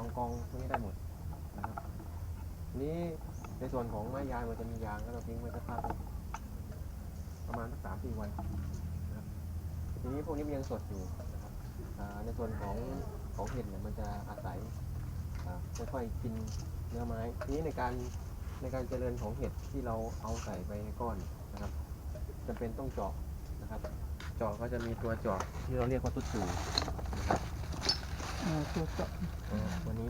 องกองพวกนี้ได้หมดนะครับทีนี้ในส่วนของไม้ยางมันจะมียางแล้วเราทิ้งไว้สักพักประมาณสักสามสี่วันนะครับทีนี้พวกนี้มันยังสดอยู่นะครับในส่วนของของเห็ดเนี่ยมันจะอาศัยค่อยๆกินเนื้อไม้ทีนี้ในการในการเจริญของเห็ดที่เราเอาใส่ไปในก้อนนะครับจำเป็นต้องเจาะนะครับ เจาะก็จะมีตัวเจาะที่เราเรียกว่าตุ๊ดตู่นะครับเออตัวเจาะอ่าตัวนี้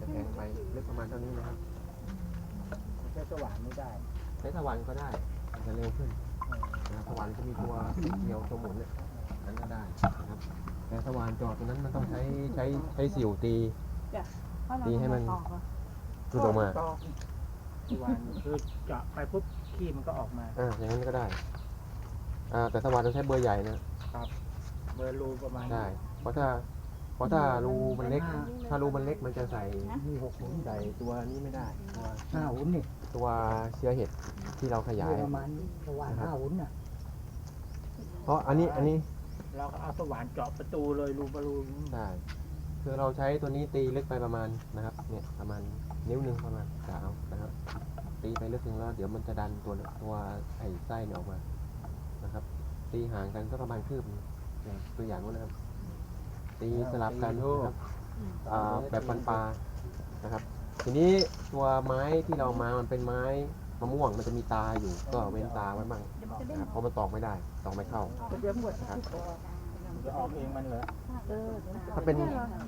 จะแทงไปลึกประมาณเท่านี้นะครับใช้สว่านไม่ได้ใช้สว่านก็ได้มันจะเร็วขึ้นนะครับสว่านจะมีตัวเหนียวตัวหมุนเนี่ยนั้นก็ได้นะครับแต่สว่านเจาะตัวนั้นมันต้องใช้ใช้ใช้สิวตีตีให้มันหลุดออกมาสว่านคือเจาะไปปุ๊บขี้มันก็ออกมา อ่าอย่างนั้นก็ได้อ่าแต่สว่านต้องใช้เบอร์ใหญ่นะ เบอร์รูประมาณได้ เพราะถ้าเพราะถ้ารูมันเล็ก ถ้ารูมันเล็กมันจะใส่นี่หกหุ่นใส่ตัวนี้ไม่ได้ตัวห้าหุ่นนี่ตัวเชื้อเห็ดที่เราขยาย ประมาณประมาณห้าหุ่นน่ะเพราะอันนี้อันนี้เราก็เอาสว่านเจาะประตูเลยรูประรูใช่คือเราใช้ตัวนี้ตีลึกไปประมาณนะครับเนี่ยประมาณนิ้วหนึ่งประมาณกาวนะครับ ตีไปลึกหนึ่งแล้วเดี๋ยวมันจะดันตัวตัวไอ้ไส้เนี่ยออกมานะครับ ตีห่างกันก็ประมาณคืบหนึ่งอย่างตัวอย่างนู้นนะครับ ตีสลับกันนะครับอ่าแบบปันปลานะครับ ทีนี้ตัวไม้ที่เรามามันเป็นไม้มะม่วงมันจะมีตาอยู่ ก็เว้นตาไว้บ้างนะครับเพราะมันตอกไม่ได้ตอกไม่เข้านะครับจะออกเองมันเหรอถ้าเป็น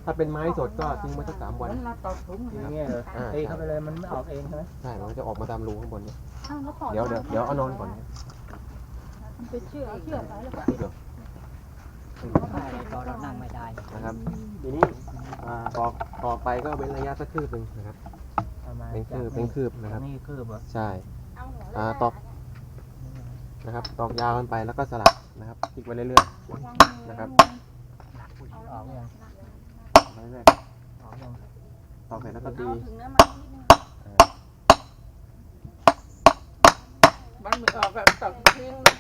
ถ้าเป็นไม้สดก็ทิ้งไว้สักสามวันอย่างเงี้ยเหรออ่าตีเข้าไปเลยมันไม่ออกเองใช่ไหมใช่มันก็จะออกมาตามรูข้างบนเนี่ยเดี๋ยวเดี๋ยวเดี๋ยวเอานอนก่อนนะไปเชื่อเชื่อไปแล้วก็ เดี๋ยว ตอนเรานั่งไม่ได้นะครับทีนี้อ่าตอกตอกไปก็เว้นระยะสักคืบหนึ่งนะครับ ประมาณเป็นคืบเป็นคืบนะครับ นี่คืบเหรอใช่เอาหัวอ่าตอกนะครับ ตอกยาวกันไปแล้วก็สลับนะครับพลิกไปเรื่อยนะครับออกยังๆไปเรื่อยออกยังๆตอกเสร็จแล้วก็ตีเอาถึงเนื้อไม้นิดนึงอ่ามันไม่ออกแบบต้องทิ้งนะ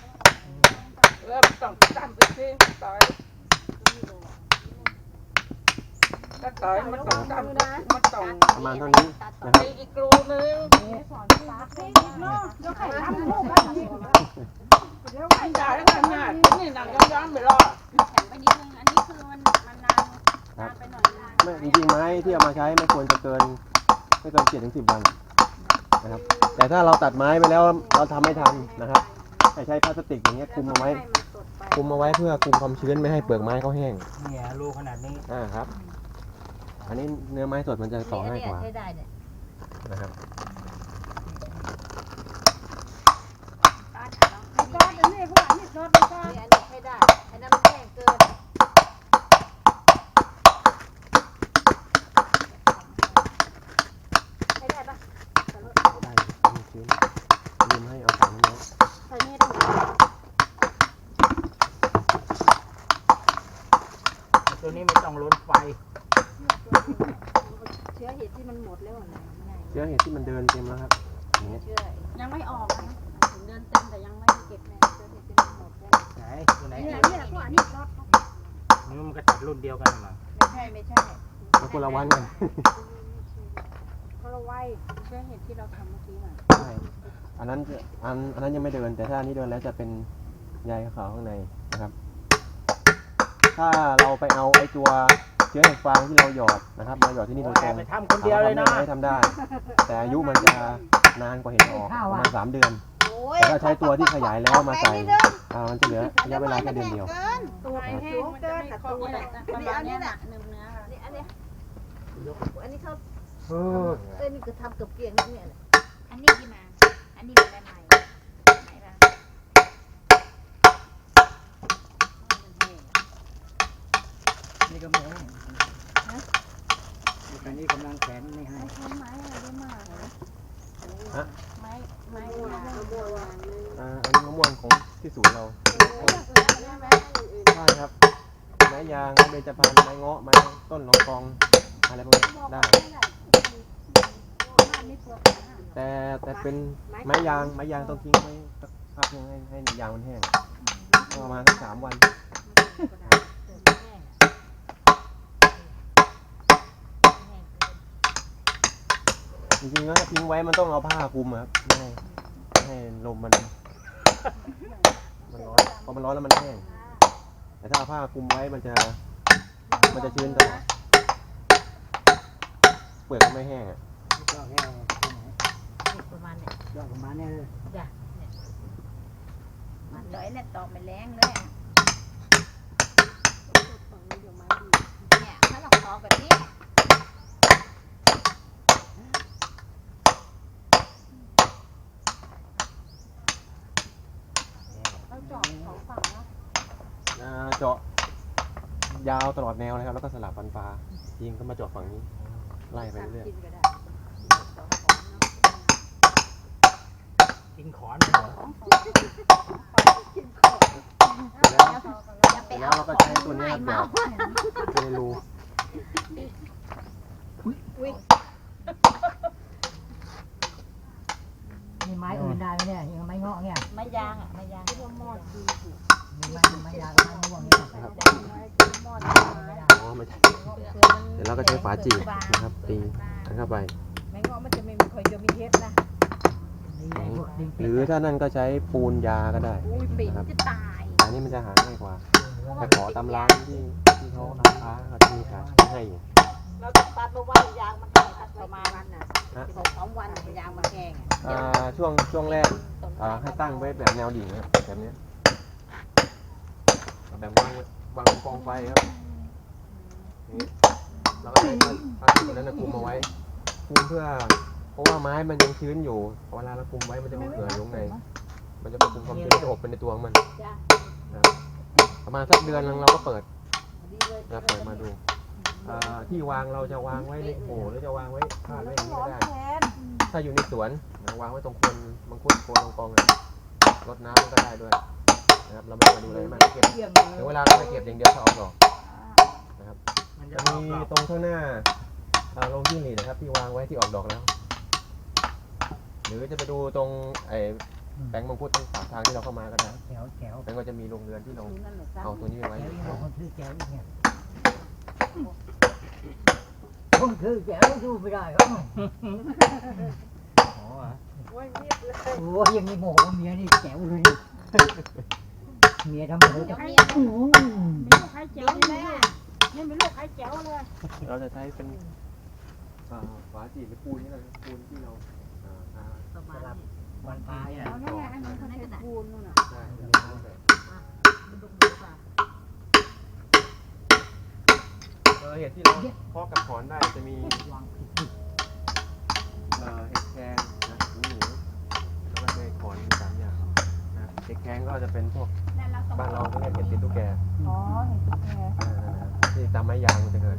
เออต้องจำไปทิ้งต่อยถ้าต่อยมันต้องจำมันต้องประมาณเท่านี้นะครับมีอีกรูนึงเดี๋ยวไข่ทำลูกกันอีกไม่ได้แล้วกันนะนี่หนังย้อนๆไม่รอดแข็งไปนิดนึงอันนี้คือมันมันนานนานไปหน่อยนานไม่จริงๆไม้ที่เอามาใช้ไม่ควรจะเกินไม่เกินเจ็ดถึงสิบวันนะครับ แต่ถ้าเราตัดไม้ไปแล้วเราทำไม่ทันนะครับ ให้ใช้พลาสติกอย่างเงี้ยคลุมเอาไว้ให้มันสดไปคลุมเอาไว้เพื่อคุมความชื้นไม่ให้เปลือกไม้เขาแห้ง เนี่ยรูขนาดนี้อ่าครับ อันนี้เนื้อไม้สดมันจะต่อง่ายกว่าใช้ได้เนี่ยนะครับ ป้าถามน้องอันนี้พวกอันนี้รสก็อันนี้ใช้ได้อันนั้นมันแห้งเกินใช้ได้ปะ ได้มีชื้นลืมให้เอาถังน้อง ใช้นี่ได้ ตัวนี้ไม่ต้องล้นไฟเชื้อเห็ดที่มันหมดแล้วนะง่ายเชื้อเห็ดที่มันเดินเต็มแล้วครับอย่างเงี้ยเชื่อยังไม่ออกนะถึงเดือนเต็มแต่ยังไม่ได้เก็บแม่เชื้อเห็ดที่มันหมดแล้วไหนตัวไหนเนี่ยเนี่ยพวกอันนี้รสนี่มันก็ตัดรุ่นเดียวกันมาไม่ใช่ไม่ใช่แล้วคนละวันกันเพราะเราไว้เชื้อเห็ดที่เราทำเมื่อกี้น่ะใช่อันนั้นจะอันอันนั้นยังไม่เดินแต่ถ้าอันนี้เดินแล้วจะเป็นใยขาวข้างในนะครับ ถ้าเราไปเอาไอ้ตัวเชื้อเห็ดฟางที่เราหยอดนะครับมาหยอดที่นี่โดยตแอรบงไปทำคนเดียวเลยนะถามว่าทำได้ไหมทำได้ แต่อายุมันจะนานกว่าเห็ดออกประมาณสามเดือนแต่ถ้าใช้ตัวที่ขยายแล้วมาใส่อ่ามันจะเหลือระยะเวลาแค่เดือนเดียวตัวแห้งมันจะไม่ครบเนี่ยประมาณเนี้ยน่ะเนื้อเนื้อนี่อันนี้อันนี้เขาเออเอ้ยนี่คือทำเกือบเกลี้ยงนี่เนี่ยอันนี้ที่มาอันนี้เป็นใหม่ใหม่ นี่ก็ไม่ให้อันนี้กำลังแขนไม่ให้ใช้ไม้อะไรได้มากเลยฮะ ไม้ไม้มะม่วงอ่าอันนี้มะม่วงของที่ศูนเราได้ไหมใช่ครับ ไม้ยางไม้เบญจพรรณไม้เงาะไม้ต้นหนองกองอะไรพวกนี้ได้ แต่แต่เป็นไม้ยางไม้ยางต้องทิ้งไว้สักพักหนึงให้ให้ยางมันแห้งประมาณสักสามวัน ริงๆแล้วถ้าทิ้งไว้มันต้องเอาผ้าคลุมอะครับไม่ให้ไม่ให้ลมมัน มันร้อนพอมันร้อนแล้วมันแห้งแต่ถ้าเอาผ้าคลุมไว้มันจะ มันจะชื้นตลอดเปลือกมันไม่แห้งอะก็แค่ตรงไหนประมาณเนี่ยยอดประมาณเนี้เลยมันร้อยเนี่ยตอกไม่แรงเลยอะเนี่ยถ้าเราตอกแบบนี้ เราเจาะสองฝั่งเนาะ อ่าเจาะ ยาวตลอดแนวเลยครับ แล้วก็สลับฟันปลายิงก็มาเจาะฝั่งนี้ ไล่ไปเรื่อยกินก็ได้กินขอนเหรอๆแล้วอย่าไปแล้วเอาเราก็ใช้ตัวเนี้ยไม่ครับเมาเจาะในรูมีไม้อื่นได้ไหมเนี่ยยังไม้เงาะเนี่ย ไม่ยางอะไม่ยางมีไม้ไม้ยางกับไม้ม่วงเนี่ยนะครับไม่ได้อ๋อไม่ใช่เดี๋ยวเราก็ใช้ฝาจีบนะครับ ตีอันเข้าไปไม่งอมันจะไม่มีคอยจะมีเทปนะดีไอ้พวกดินหรือถ้านั่นก็ใช้ปูนยาก็ได้อุ้ยปิดจะตายแต่อันนี้มันจะหาง่ายกว่าแต่ขอตำร้านที่ที่เขาร้านค้าเขาจะมีขายให้อยู่เราต้องตัดมาว่ายางมันแห้งประมาณวันน่ะฮะสองสามวันยางมันแห้งอ่าช่วงช่วงแรกอ่าให้ตั้งไว้แบบแนวดิ่งนะครับแบบเนี้ย แบบวางวางกองไฟครับนี่แล้วก็ใช้ผ้าสีนั้นนะคลุมเอาไว้คลุมเพื่อ เพราะว่าไม้มันยังชื้นอยู่เวลาเราคลุมไว้มันจะไม่เผื่อลงในมันจะควบคุมความชื้นจะอบเป็นในตัวของมันนะครับประมาณสักเดือนนึงเราก็เปิดเลยนะเปิดมาดูอ่าที่วางเราจะวางไว้ในโอ่หรือจะวางไว้พาดไว้อย่างนี้ก็ได้ ถ้าอยู่ในสวนนะวางไว้ตรงคนมังคุดโคนลงกองเลยรดน้ำมันก็ได้ด้วย นะครับเราไม่ต้องมาดูเลยมันเก็บเยี่ยมถึงเวลาเราไปเก็บอย่างเดียวถ้าออกดอกนะครับมันจะจะอมีอกดอกตรงข้างหน้าอ่าโรงจิ้งหรีดนะครับ ที่วางไว้ที่ออกดอกแล้ว หรือจะไปดูตรงไอ้แปลงมังคุดตรงปากทางที่เราเข้ามาก็ได้แถวแถวแล้วก็จะมีโรงเรือนที่เรานั่นแหละเอาตัวนี้ไว้แถวนี้คนซื้อแถวอีกเนี่ยคนซื้อแถวดูไม่ได้ครับอ๋อเหรอโอ้ยยังมีโมโหเมียนี่แจ๋วเลยนี่ เมียทำอะไรเดี๋ยวกันเมียอู้มีลูกไข่เจ๋วนี่แม่นี่เป็นลูกไข่เจ๋วเลยเราจะใช้เป็นอ่าฝาจีหรือปูนนี่แหละปูนที่เราอ่าอ่าประมาณนี้วันพาเนี่ยเอานั่นแหละอันนั้เขาเป็นปูนนู่นน่ะใช่ครับเออเห็ดที่เราเพาะกับถอนได้จะมีเอ่อเห็ดแครงนะหนูแล้วก็เห็ดขอนสามอย่างนะเห็ดแครงก็จะเป็นพวก บ้านเราก็เรียกเห็ดติดตุ๊กแกอ๋อเห็นตุ๊กแก อ่าๆที่ตามไม้ยางมันจะเกิด